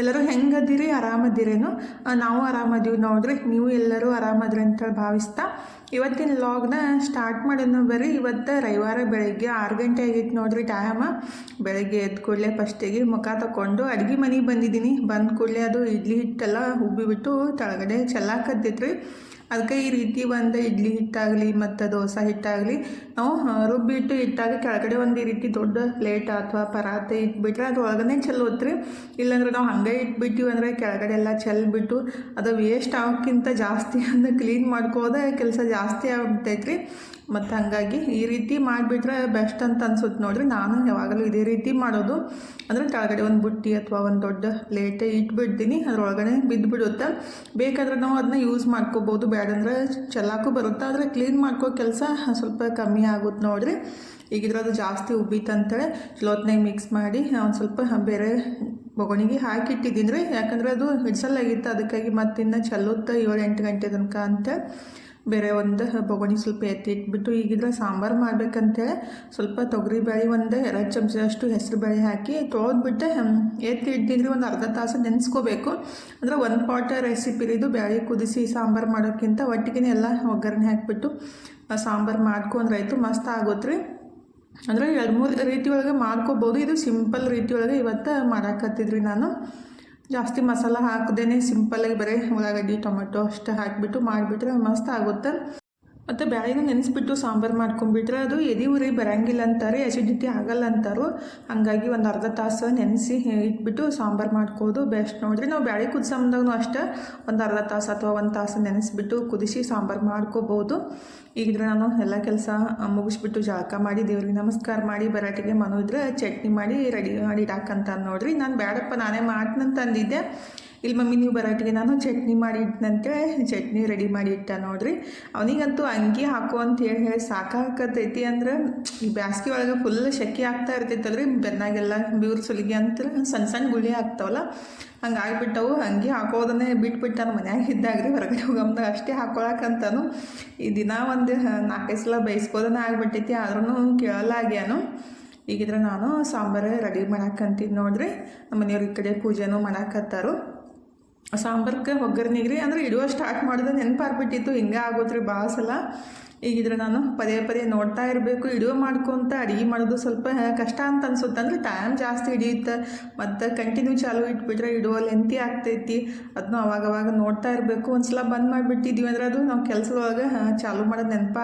ಎಲ್ಲರೂ ಹೆಂಗದಿರಿ, ಆರಾಮದಿರೇನು ನಾವು ಆರಾಮದೀವಿ. ನೋಡ್ರಿ, ನೀವು ಎಲ್ಲರೂ ಆರಾಮದ್ರಿ ಅಂತೇಳಿ ಭಾವಿಸ್ತಾ, ಇವತ್ತಿನ ಲಾಗ್ನ ಸ್ಟಾರ್ಟ್ ಮಾಡೋಣ ಬರ್ರಿ. ಇವತ್ತು ರವಿವಾರ ಬೆಳಗ್ಗೆ ಆರು ಗಂಟೆ ಆಗಿತ್ತು ನೋಡ್ರಿ ಟೈಮ ಬೆಳಗ್ಗೆ ಎದ್ದು ಕೂಡಲೇ ಫಸ್ಟಿಗೆ ಮುಖ ತಗೊಂಡು ಅಡುಗೆ ಮನೆಗೆ ಬಂದಿದ್ದೀನಿ. ಬಂದ ಕೂಡಲೇ ಅದು ಇಡ್ಲಿ ಹಿಟ್ಟೆಲ್ಲ ಉಬ್ಬಿಬಿಟ್ಟು ಕೆಳಗಡೆ ಚೆಲ್ಲಾಕತ್ತೈತ್ರಿ ಅದಕ್ಕೆ ಈ ರೀತಿ ಒಂದು ಇಡ್ಲಿ ಹಿಟ್ಟಾಗಲಿ ಮತ್ತು ದೋಸೆ ಹಿಟ್ಟಾಗಲಿ, ನಾವು ರುಬ್ಬಿಟ್ಟು ಇಟ್ಟಾಗ ಕೆಳಗಡೆ ಒಂದು ಈ ರೀತಿ ದೊಡ್ಡ ಪ್ಲೇಟ್ ಅಥವಾ ಪರಾತೆ ಇಟ್ಬಿಟ್ರೆ ಅದು ಒಳಗನೆ ಚೆಲ್ಲೋತ್ರಿ ಇಲ್ಲಾಂದ್ರೆ ನಾವು ಹಂಗೆ ಇಟ್ಬಿಟ್ಟಿವಿ ಅಂದರೆ ಕೆಳಗಡೆ ಎಲ್ಲ ಚೆಲ್ಬಿಟ್ಟು ಅದು ವೇಸ್ಟ್ ಆಗೋಕ್ಕಿಂತ ಜಾಸ್ತಿ ಅಂದ್ರೆ ಕ್ಲೀನ್ ಮಾಡ್ಕೋದೆ ಕೆಲಸ ಜಾಸ್ತಿ ಆಗ್ಬಿಟ್ಟೈತ್ರಿ. ಮತ್ತು ಹಾಗಾಗಿ ಈ ರೀತಿ ಮಾಡಿಬಿಟ್ರೆ ಬೆಸ್ಟ್ ಅಂತ ಅನ್ಸುತ್ತೆ ನೋಡ್ರಿ. ನಾನು ಯಾವಾಗಲೂ ಇದೇ ರೀತಿ ಮಾಡೋದು. ಅಂದರೆ ಕೆಳಗಡೆ ಒಂದು ಬುಟ್ಟಿ ಅಥವಾ ಒಂದು ದೊಡ್ಡ ಪ್ಲೇಟೇ ಇಟ್ಬಿಡ್ತೀನಿ. ಅದರೊಳಗಡೆ ಬಿದ್ದುಬಿಡುತ್ತೆ ಬೇಕಾದ್ರೆ ನಾವು ಅದನ್ನ ಯೂಸ್ ಮಾಡ್ಕೋಬೋದು. ಬೇಡಂದ್ರೆ ಚೆಲ್ಲಾಕು ಬರುತ್ತೆ. ಆದರೆ ಕ್ಲೀನ್ ಮಾಡ್ಕೋ ಕೆಲಸ ಸ್ವಲ್ಪ ಕಮ್ಮಿ ಆಗುತ್ತೆ ನೋಡ್ರಿ. ಈಗಿದ್ರೆ ಅದು ಜಾಸ್ತಿ ಉಬ್ಬಿತ್ತಂತೇಳಿ ಚಲೋತ್ನಾಗ ಮಿಕ್ಸ್ ಮಾಡಿ ಒಂದು ಸ್ವಲ್ಪ ಬೇರೆ ಬೊಗಣಿಗೆ ಹಾಕಿಟ್ಟಿದ್ದೀನಿ ರೀ. ಯಾಕಂದರೆ ಅದು ಹಿಡ್ಸಲ್ಲಾಗಿತ್ತು. ಅದಕ್ಕಾಗಿ ಮತ್ತಿನ್ನು ಚೆಲ್ಲುತ್ತೆ ಏಳು ಎಂಟು ಗಂಟೆ ತನಕ ಅಂತೇಳಿ ಬೇರೆ ಒಂದು ಬೊಗಣಿ ಸ್ವಲ್ಪ ಎತ್ತಿ ಇಟ್ಬಿಟ್ಟು ಈಗಿದ್ರೆ ಸಾಂಬಾರು ಮಾಡಬೇಕಂತೇಳಿ ಸ್ವಲ್ಪ ತೊಗರಿ ಬೇಳೆ ಒಂದು, ಎರಡು ಚಮಚದಷ್ಟು ಹೆಸರು ಬೇಳೆ ಹಾಕಿ ತೊಳೆದ್ಬಿಟ್ಟು ಎತ್ತಿ ಇಟ್ಟಿದ್ರೆ ಒಂದು ಅರ್ಧ ತಾಸು ನೆನೆಸ್ಕೋಬೇಕು. ಅಂದರೆ ಒಂದು ಪಾಟ್ ರೆಸಿಪಿ ಇದು ಬೇಳೆ ಕುದಿಸಿ ಸಾಂಬಾರು ಮಾಡೋಕ್ಕಿಂತ ಒಟ್ಟಿಗೆ ಎಲ್ಲ ಒಗ್ಗರಣೆ ಹಾಕಿಬಿಟ್ಟು ಸಾಂಬಾರು ಮಾಡ್ಕೊಂಡ್ರಾಯ್ತು ಮಸ್ತ್ ಆಗುತ್ತೆ ರೀ ಅಂದರೆ ಎರಡು ಮೂರು ರೀತಿ ಒಳಗೆ ಮಾಡ್ಕೋಬೋದು. ಇದು ಸಿಂಪಲ್ ರೀತಿ ಒಳಗೆ ಇವತ್ತು ಮಾಡಾಕತ್ತಿದ್ರಿ ನಾನು. ಜಾಸ್ತಿ ಮಸಾಲ ಹಾಕದೇನೆ ಸಿಂಪಲ್ಲಾಗಿ ಬರೀ ಉಳ್ಳಾಗಡ್ಡಿ ಟೊಮೆಟೊ ಅಷ್ಟೇ ಹಾಕಿಬಿಟ್ಟು ಮಾಡಿಬಿಟ್ರೆ ಮಸ್ತ್ ಆಗುತ್ತೆ ಮತ್ತು ಬ್ಯಾಳಿನ ನೆನೆಸ್ಬಿಟ್ಟು ಸಾಂಬಾರು ಮಾಡ್ಕೊಂಡ್ಬಿಟ್ರೆ ಅದು ಎದೆ ಉರಿ ಬರಂಗಿಲ್ಲ ಅಂತಾರೆ ಎಸಿಡಿಟಿ ಆಗಲ್ಲ ಅಂತಾರು. ಹಾಗಾಗಿ ಒಂದು ಅರ್ಧ ತಾಸು ನೆನೆಸಿ ಇಟ್ಬಿಟ್ಟು ಸಾಂಬಾರು ಮಾಡ್ಕೋದು ಬೆಸ್ಟ್ ನೋಡಿರಿ. ನಾವು ಬ್ಯಾಳಿ ಕುದಿಸಂದಾಗೂ ಅಷ್ಟೇ, ಒಂದು ಅರ್ಧ ತಾಸು ಅಥವಾ ಒಂದು ತಾಸು ನೆನೆಸ್ಬಿಟ್ಟು ಕುದಿಸಿ ಸಾಂಬಾರು ಮಾಡ್ಕೋಬೋದು. ಈಗಿದ್ರೆ ನಾನು ಎಲ್ಲ ಕೆಲಸ ಮುಗಿಸ್ಬಿಟ್ಟು ಜಳಕ ಮಾಡಿ, ದೇವ್ರಿಗೆ ನಮಸ್ಕಾರ ಮಾಡಿ, ಬರಾಟಿಗೆ ಮನು ಇದ್ರೆ ಚಟ್ನಿ ಮಾಡಿ ರೆಡಿ ಮಾಡಿ ಇಡಾಕಂತ ನೋಡ್ರಿ. ನಾನು ಬೇಡಪ್ಪ ನಾನೇ ಮಾಡ್ತೀನಂತ ಅಂದಿದ್ದೆ. ಇಲ್ಲಿ ಮಮ್ಮಿ ನೀವು ಬರಾಟಿಗೆ ನಾನು ಚಟ್ನಿ ಮಾಡಿ ಇಟ್ಟನಂತೇಳಿ ಚಟ್ನಿ ರೆಡಿ ಮಾಡಿ ಇಟ್ಟ ನೋಡ್ರಿ. ಅವನಿಗಂತೂ ಅಂಗಿ ಹಾಕು ಅಂತ ಹೇಳಿ ಹೇಳಿ ಸಾಕಾಕತೈತಿ ಅಂದ್ರೆ ಈ ಬ್ಯಾಸ್ಗೆ ಒಳಗೆ ಫುಲ್ ಶೆಕೆ ಆಗ್ತಾ ಇರ್ತೈತಲ್ರಿ ಬೆನ್ನಾಗೆಲ್ಲ ಬಿವ್ರ ಸುಲಿಗೆ ಅಂತ ಸಣ್ಣ ಸಣ್ಣ ಗುಳಿ ಆಗ್ತಾವಲ್ಲ. ಹಂಗೆ ಆಗಿಬಿಟ್ಟವು ಅಂಗಿ ಹಾಕೋದನ್ನೇ ಬಿಟ್ಬಿಟ್ಟು ನಾನು ಮನ್ಯಾಗ ಇದ್ದಾಗ್ರಿ. ಹೊರಗಡೆ ಹೋಗಮ್ದ ಅಷ್ಟೇ ಹಾಕೊಳಕಂತಾನು. ಈ ದಿನ ಒಂದು ನಾಲ್ಕೈದು ಸಲ ಬೈಸ್ಕೋದನ್ನ ಆಗಿಬಿಟ್ಟೈತಿ. ಆದ್ರೂ ಕೇಳಲಾಗ್ಯಾನು. ಈಗಿದ್ರೆ ನಾನು ಸಾಂಬಾರು ರೆಡಿ ಮಾಡಾಕಂತಿದ್ದು ನೋಡ್ರಿ. ನಮ್ಮ ಮನೆಯವ್ರ ಈ ಕಡೆ ಪೂಜೆನೂ ಮಾಡಾಕತ್ತಾರು. ಸಾಂಬಾರ್ಗೆ ಒಗ್ಗರ್ನಿಗೆ ರೀ ಅಂದ್ರೆ ಇಡುವ ಸ್ಟಾರ್ಟ್ ಮಾಡಿದ ನೆನಪಾಗ್ಬಿಟ್ಟಿತ್ತು, ಹಿಂಗೆ ಆಗೋದ್ರಿ ಭಾಳ ಸಲ. ಈಗಿದ್ರೆ ನಾನು ಪದೇ ಪದೇ ನೋಡ್ತಾ ಇರಬೇಕು, ಇಡುವ ಮಾಡ್ಕೊತ ಅಡುಗೆ ಮಾಡೋದು ಸ್ವಲ್ಪ ಕಷ್ಟ ಅಂತ ಅನ್ಸುತ್ತೆ. ಅಂದ್ರೆ ಟೈಮ್ ಜಾಸ್ತಿ ಹಿಡಿಯುತ್ತೆ, ಮತ್ತು ಕಂಟಿನ್ಯೂ ಚಾಲು ಇಟ್ಬಿಟ್ರೆ ಇಡುವ ಲೆಂತಿ ಆಗ್ತೈತಿ. ಅದನ್ನು ಅವಾಗವಾಗ ನೋಡ್ತಾ ಇರಬೇಕು. ಒಂದ್ಸಲ ಬಂದ್ ಮಾಡಿಬಿಟ್ಟಿದ್ವಿ ಅಂದ್ರೆ ಅದು ನಾವು ಕೆಲಸದೊಳಗೆ ಚಾಲು ಮಾಡೋದು ನೆನಪ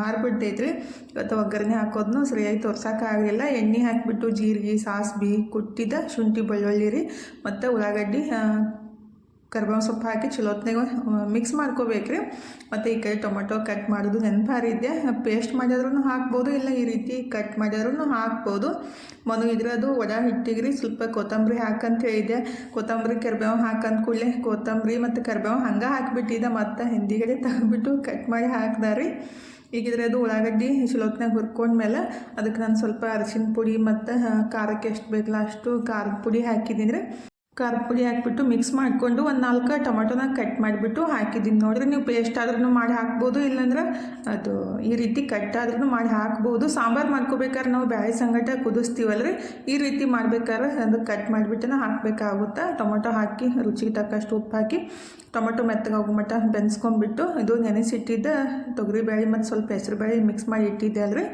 ಹಾರ್ಬಿಡ್ತೈತ್ರಿ ಇವತ್ತು ಒಗ್ಗರಣೆ ಹಾಕೋದನ್ನು ಸರಿಯಾಗಿ ತೋರ್ಸೋಕ್ಕಾಗಲಿಲ್ಲ ಎಣ್ಣೆ ಹಾಕಿಬಿಟ್ಟು ಜೀರಿಗೆ, ಸಾಸ್ಬಿ, ಕುಟ್ಟಿದ ಶುಂಠಿ ಬೆಳ್ಳುಳ್ಳಿ ರೀ, ಮತ್ತು ಉಳ್ಳಾಗಡ್ಡಿ ಕರ್ಬೇವು ಸೊಪ್ಪು ಹಾಕಿ ಚಲೋತ್ನಾಗ ಮಿಕ್ಸ್ ಮಾಡ್ಕೋಬೇಕ್ರಿ. ಮತ್ತು ಈ ಕಡೆ ಟೊಮೆಟೊ ಕಟ್ ಮಾಡೋದು ನೆನಪಾರಿದ್ದೆ ಪೇಸ್ಟ್ ಮಾಡಿದ್ರೂ ಹಾಕ್ಬೋದು, ಇಲ್ಲ ಈ ರೀತಿ ಕಟ್ ಮಾಡಿದ್ರೂ ಹಾಕ್ಬೋದು. ಮನು ಅದು ವಡ ಹಿಟ್ಟಿಗ್ರಿ, ಸ್ವಲ್ಪ ಕೊತ್ತಂಬರಿ ಹಾಕಂತ ಹೇಳಿದೆ ಕೊತ್ತಂಬರಿ ಕರ್ಬೇವು ಹಾಕಂತ ಕೂಡಲೇ ಕೊತ್ತಂಬರಿ ಮತ್ತು ಕರ್ಬೇವು ಹಂಗೆ ಹಾಕಿಬಿಟ್ಟಿದ್ದೆ ಮತ್ತು ಹಿಂದಿಗಡೆ ತೆಗೆದ್ಬಿಟ್ಟು ಕಟ್ ಮಾಡಿ ಹಾಕ್ದಾರಿ ಅದು ಉಳ್ಳಾಗಡ್ಡಿ ಚಲೋತ್ನಾಗ ಹುರ್ಕೊಂಡ್ಮೇಲೆ ಅದಕ್ಕೆ ನಾನು ಸ್ವಲ್ಪ ಅರಿಶಿನ ಪುಡಿ ಮತ್ತು ಖಾರಕ್ಕೆ ಎಷ್ಟು ಬೇಕಲ್ಲ ಅಷ್ಟು ಖಾರದ ಪುಡಿ ಹಾಕಿದ್ದೀನಿ ರೀ ಖಾರದ ಪುಡಿ ಹಾಕ್ಬಿಟ್ಟು ಮಿಕ್ಸ್ ಮಾಡಿಕೊಂಡು ಒಂದು ನಾಲ್ಕು ಟೊಮೆಟೊನ ಕಟ್ ಮಾಡಿಬಿಟ್ಟು ಹಾಕಿದ್ದೀನಿ ನೋಡಿದ್ರೆ ನೀವು ಪೇಸ್ಟ್ ಆದ್ರೂ ಮಾಡಿ ಹಾಕ್ಬೋದು, ಇಲ್ಲಾಂದ್ರೆ ಅದು ಈ ರೀತಿ ಕಟ್ ಆದ್ರೂ ಮಾಡಿ ಹಾಕ್ಬೋದು. ಸಾಂಬಾರು ಮಾಡ್ಕೋಬೇಕಾದ್ರೆ ನಾವು ಬ್ಯಾಳೆ ಸಂಗಟ ಕುದಿಸ್ತೀವಲ್ರಿ? ಈ ರೀತಿ ಮಾಡ್ಬೇಕಾದ್ರೆ ಅದು ಕಟ್ ಮಾಡಿಬಿಟ್ಟು ಹಾಕಬೇಕಾಗುತ್ತೆ? ಟೊಮೆಟೊ ಹಾಕಿ, ರುಚಿಗೆ ತಕ್ಕಷ್ಟು ಉಪ್ಪು ಹಾಕಿ, ಟೊಮೆಟೊ ಮೆತ್ತಗೆ ಹೋಗೋ ಮಟ್ಟ ಬೆನ್ಸ್ಕೊಂಡ್ಬಿಟ್ಟು ಇದು ನೆನೆಸಿಟ್ಟಿದ್ದ ತೊಗರಿಬೇಳೆ ಮತ್ತು ಸ್ವಲ್ಪ ಹೆಸರು ಬೇಳೆ ಮಿಕ್ಸ್ ಮಾಡಿ ಇಟ್ಟಿದ್ದೆ ಅಲ್ರಿ?